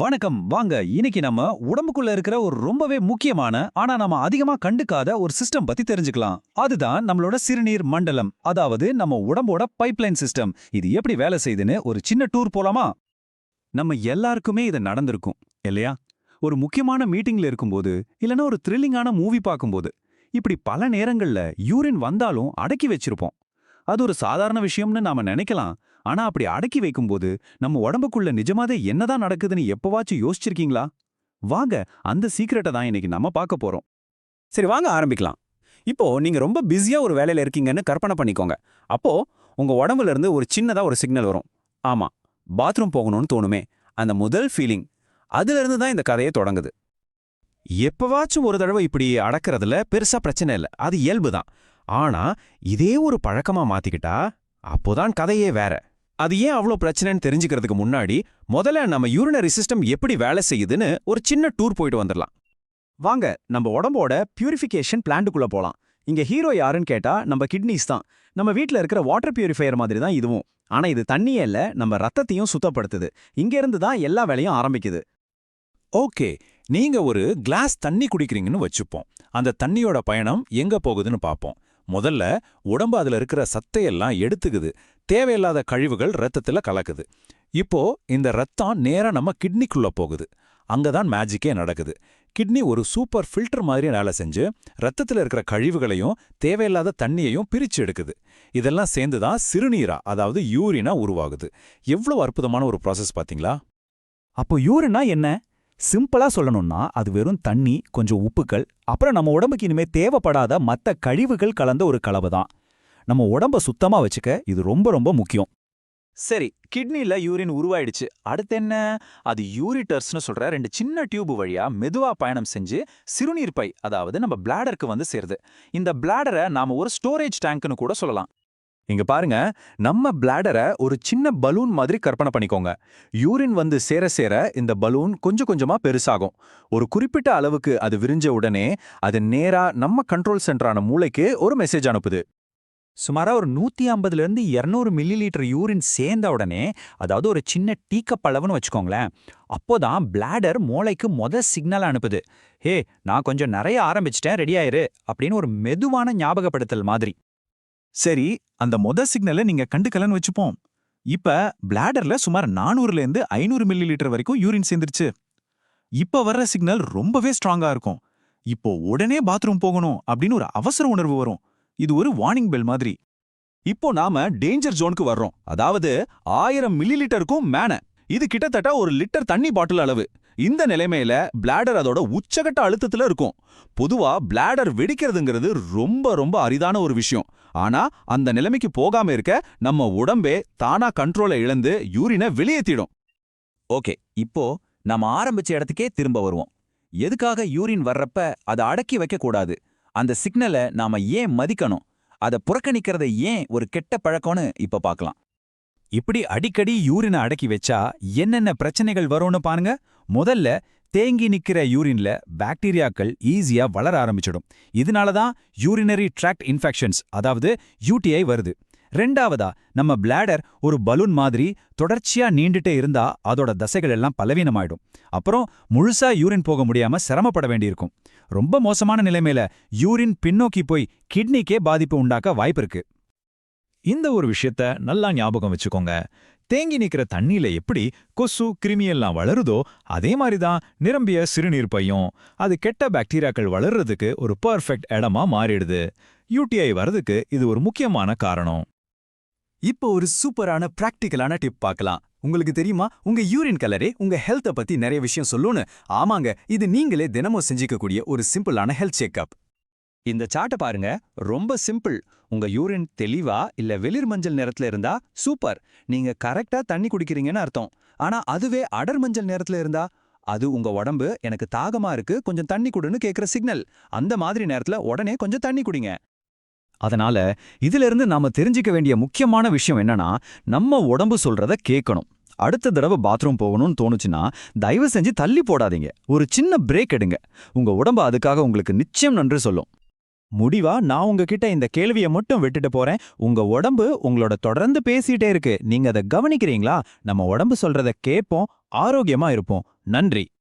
வணக்கம். வாங்க இன்னைக்கு நம்ம உடம்புக்குள்ள இருக்கிற ஒரு ரொம்பவே முக்கியமான ஆனா நம்ம அதிகமா கண்டுக்காத ஒரு சிஸ்டம் பத்தி தெரிஞ்சுக்கலாம். அதுதான் நம்மளோட சிறுநீர் மண்டலம். அதாவது நம்ம உடம்போட பைப்லைன் சிஸ்டம் இது எப்படி வேலை செய்யுதுன்னு ஒரு சின்ன டூர் போலாமா? நம்ம எல்லாருக்குமே இது நடந்திருக்கும் இல்லையா? ஒரு முக்கியமான மீட்டிங்ல இருக்கும்போது இல்லனா ஒரு த்ரில்லிங்கான மூவி பார்க்கும்போது இப்படி பல நேரங்கள்ல யூரின் வந்தாலும் அடக்கி வச்சிருப்போம். அது ஒரு சாதாரண விஷயம்னு நாம நினைக்கலாம். ஆனா அப்படி அடக்கி வைக்கும்போது நம்ம உடம்புக்குள்ள நிஜமாவே என்னதான் நடக்குதுன்னு எப்பவாச்சும் யோசிச்சிருக்கீங்களா? வாங்க அந்த சீக்கிரட்டை தான் இன்னைக்கு நம்ம பார்க்க போறோம். சரி வாங்க ஆரம்பிக்கலாம். இப்போ நீங்க ரொம்ப பிஸியா ஒரு வேலையில இருக்கீங்கன்னு கற்பனை பண்ணிக்கோங்க. அப்போ உங்க உடம்புல இருந்து ஒரு சின்னதா ஒரு சிக்னல் வரும். ஆமா பாத்ரூம் போகணும்னு தோணுமே அந்த முதல் ஃபீலிங் அதுல இருந்து தான் இந்த கதையே தொடங்குது. எப்பவாச்சும் ஒரு தடவை இப்படி அடக்கிறதுல பெருசா பிரச்சனை இல்லை. அது இயல்பு தான். ஆனா இதே ஒரு பழக்கமா மாத்திக்கிட்டா அப்போதான் கதையே வேற. அது ஏன் அவ்வளோ பிரச்சனைன்னு தெரிஞ்சுக்கிறதுக்கு முன்னாடி முதல்ல நம்ம யூரினரி சிஸ்டம் எப்படி வேலை செய்யுதுன்னு ஒரு சின்ன டூர் போயிட்டு வந்துடலாம். வாங்க நம்ம உடம்போட பியூரிஃபிகேஷன் பிளான்ட்டுக்குள்ள போலாம். இங்க ஹீரோ யாருன்னு கேட்டா நம்ம கிட்னிஸ் தான். நம்ம வீட்ல இருக்கிற வாட்டர் பியூரிஃபையர் மாதிரி தான் இதுவும். ஆனா இது தண்ணியே இல்ல நம்ம ரத்தத்தையும் சுத்தப்படுத்துது. இங்க இருந்து தான் எல்லா வேலையும் ஆரம்பிக்குது. ஓகே நீங்க ஒரு கிளாஸ் தண்ணி குடிக்கிறீங்கன்னு வச்சுப்போம். அந்த தண்ணியோட பயணம் எங்க போகுதுன்னு பார்ப்போம் முதல்ல உடம்பு அதுல இருக்கிற சத்தையெல்லாம் எடுத்துக்குது. தேவையில்லாத கழிவுகள் ரத்தத்துல கலக்குது. இப்போ இந்த ரத்தம் நேரா நம்ம கிட்னிக்குள்ள போகுது. அங்கதான் மேஜிக்கே நடக்குது. கிட்னி ஒரு சூப்பர் ஃபில்டர் மாதிரி வேலை செஞ்சு ரத்தத்துல இருக்கிற கழிவுகளையும் தேவையில்லாத தண்ணியையும் பிரிச்சு எடுக்குது. இதெல்லாம் சேர்ந்து தான் சிறுநீரா அதாவது யூரினா உருவாகுது. எவ்வளோ அற்புதமான ஒரு ப்ராசஸ் பாத்தீங்களா? அப்போ யூரினா என்ன? சிம்பிளா சொல்லணும்னா அது வெறும் தண்ணி கொஞ்சம் உப்புக்கள் அப்புறம் நம்ம உடம்புக்கு இனிமே தேவைப்படாத மத்த கழிவுகள் கலந்த ஒரு கலவை தான். நம்ம உடம்ப சுத்தமா வச்சுக்க இது ரொம்ப ரொம்ப முக்கியம். சரி கிட்னில யூரின் உருவாயிடுச்சு. அடுத்து என்ன? அது யூரிட்டர்ஸ்னு சொல்ற ரெண்டு சின்ன டியூப் வழியா மெதுவா பயணம் செஞ்சு சிறுநீர் பை அதாவது நம்ம பிளாடருக்கு வந்து சேருது. இந்த பிளாடரை நாம ஒரு ஸ்டோரேஜ் டேங்க்னு கூட சொல்லலாம். இங்க பாருங்க நம்ம பிளாடரை ஒரு சின்ன பலூன் மாதிரி கற்பனை பண்ணிக்கோங்க. யூரின் வந்து சேர சேர இந்த பலூன் கொஞ்சம் கொஞ்சமா பெருசாகும். ஒரு குறிப்பிட்ட அளவுக்கு அது விரிஞ்ச உடனே அது நேரா நம்ம கண்ட்ரோல் சென்டரான மூளைக்கு ஒரு மெசேஜ் அனுப்புது. சுமாரா ஒரு நூத்தி ஐம்பதுல இருந்து இருநூறு மில்லி லிட்டர் யூரின் சேர்ந்த உடனே அதாவது ஒரு சின்ன டீக்கப்பளவுன்னு வச்சுக்கோங்களேன் அப்போதான் பிளாடர் மூளைக்கு மொத சிக்னல் அனுப்புது. ஹே நான் கொஞ்சம் நிறைய ஆரம்பிச்சிட்டேன் ரெடி ஆயிரு அப்படின்னு ஒரு மெதுவான ஞாபகப்படுத்தல் மாதிரி. சரி அந்த மொத சிக்னலை நீங்க கண்டுக்கலன்னு வச்சுப்போம். இப்ப பிளாடர்ல சுமார் நானூறுல இருந்து ஐநூறு மில்லி லிட்டர் வரைக்கும் யூரின் சேர்ந்துருச்சு. இப்ப வர்ற சிக்னல் ரொம்பவே ஸ்ட்ராங்கா இருக்கும். இப்போ உடனே பாத்ரூம் போகணும் அப்படின்னு ஒரு அவசர உணர்வு வரும். இது ஒரு வார்னிங் பெல் மாதிரி. இப்போ நாம டேஞ்சர் ஜோனுக்கு வர்றோம். அதாவது ஆயிரம் மில்லி லிட்டருக்கும் மேன இது கிட்டத்தட்ட ஒரு லிட்டர் தண்ணி பாட்டில் அளவு. இந்த நிலைமையில பிளாடர் அதோட உச்சகட்ட அழுத்தத்துல இருக்கும். பொதுவா பிளாடர் வெடிக்கிறதுங்கிறது ரொம்ப ரொம்ப அரிதான ஒரு விஷயம். ஆனா அந்த நிலைமைக்கு போகாம இருக்க நம்ம உடம்பே தானா கண்ட்ரோலை இழந்து யூரினை வெளியேத்திடும் ஓகே இப்போ நம்ம ஆரம்பிச்ச இடத்துக்கே திரும்ப வருவோம். எதுக்காக யூரின் வர்றப்ப அதை அடக்கி வைக்க கூடாது? அந்த சிக்னலை நாம ஏன் மதிக்கணும்? அதை புறக்கணிக்கிறதை ஏன் ஒரு கெட்ட பழக்கம்னு இப்ப பார்க்கலாம். இப்படி அடிக்கடி யூரினை அடக்கி வச்சா என்னென்ன பிரச்சனைகள் வரும்னு பாருங்க. முதல்ல தேங்கி நிக்கிற யூரின்ல பாக்டீரியாக்கள் ஈஸியா வளர ஆரம்பிச்சிடும். இதனால தான் யூரினரி ட்ராக்ட் இன்ஃபெக்ஷன்ஸ் அதாவது யூடிஐ வருது. ரெண்டாவதா நம்ம பிளாடர் ஒரு பலூன் மாதிரி தொடர்ச்சியா நீண்டுட்டே இருந்தா அதோட தசைகள் எல்லாம் பலவீனமாயிடும். அப்புறம் முழுசா யூரின் போக முடியாம சிரமப்பட வேண்டியிருக்கும். ரொம்ப மோசமான நிலைமையில யூரின் பின்னோக்கி போய் கிட்னிக்கே பாதிப்பு உண்டாக்க வாய்ப்பு இருக்கு. இந்த ஒரு விஷயத்த நல்லா ஞாபகம் வச்சுக்கோங்க. தேங்கி நிற்கிற தண்ணியில எப்படி கொசு கிருமியெல்லாம் வளருதோ அதே மாதிரி தான் நிரம்பிய சிறுநீர் பையும். அது கெட்ட பாக்டீரியாக்கள் வளர்றதுக்கு ஒரு பர்ஃபெக்ட் இடமா மாறிடுது. யூடிஐ வர்றதுக்கு இது ஒரு முக்கியமான காரணம். இப்போ ஒரு சூப்பரான பிராக்டிக்கலான டிப் பார்க்கலாம். உங்களுக்கு தெரியுமா? உங்க யூரின் கலரே உங்க ஹெல்த்த பத்தி நிறைய விஷயம் சொல்லுன்னு ஆமாங்க இது நீங்களே தினமும் செஞ்சுக்கக்கூடிய ஒரு சிம்பிளான ஹெல்த் செக்அப் இந்த சார்ட்டை பாருங்க. ரொம்ப சிம்பிள் உங்க யூரின் தெளிவா இல்ல வெளிர் மஞ்சள் நிறத்துல இருந்தா சூப்பர் நீங்க கரெக்டா தண்ணி குடிக்கிறீங்கன்னு அர்த்தம். ஆனா அதுவே அடர் மஞ்சள் நிறத்துல இருந்தா அது உங்க உடம்பு எனக்கு தாகமா இருக்கு கொஞ்சம் தண்ணி குடுன்னு கேக்குற சிக்னல் அந்த மாதிரி நேரத்துல உடனே கொஞ்சம் தண்ணி குடிங்க. அதனால இதுல இருந்து நாம தெரிஞ்சுக்க வேண்டிய முக்கியமான விஷயம் என்னன்னா நம்ம உடம்பு சொல்றத கேட்கணும் அடுத்த தடவை பாத்ரூம் போகணும்னு தோணுச்சுன்னா தயவு செஞ்சு தள்ளி போடாதீங்க. ஒரு சின்ன பிரேக் எடுங்க. உங்க உடம்பு அதுக்காக உங்களுக்கு நிச்சயம் நன்றி சொல்லும். முடிவா? நான் உங்ககிட்ட இந்த கேள்வியை மட்டும் விட்டுட்டு போறேன். உங்க உடம்பு உங்களோட தொடர்ந்து பேசிட்டே இருக்கு. நீங்க அதை கவனிக்கிறீங்களா? நம்ம உடம்பு சொல்றத கேட்போம். ஆரோக்கியமா இருப்போம். நன்றி.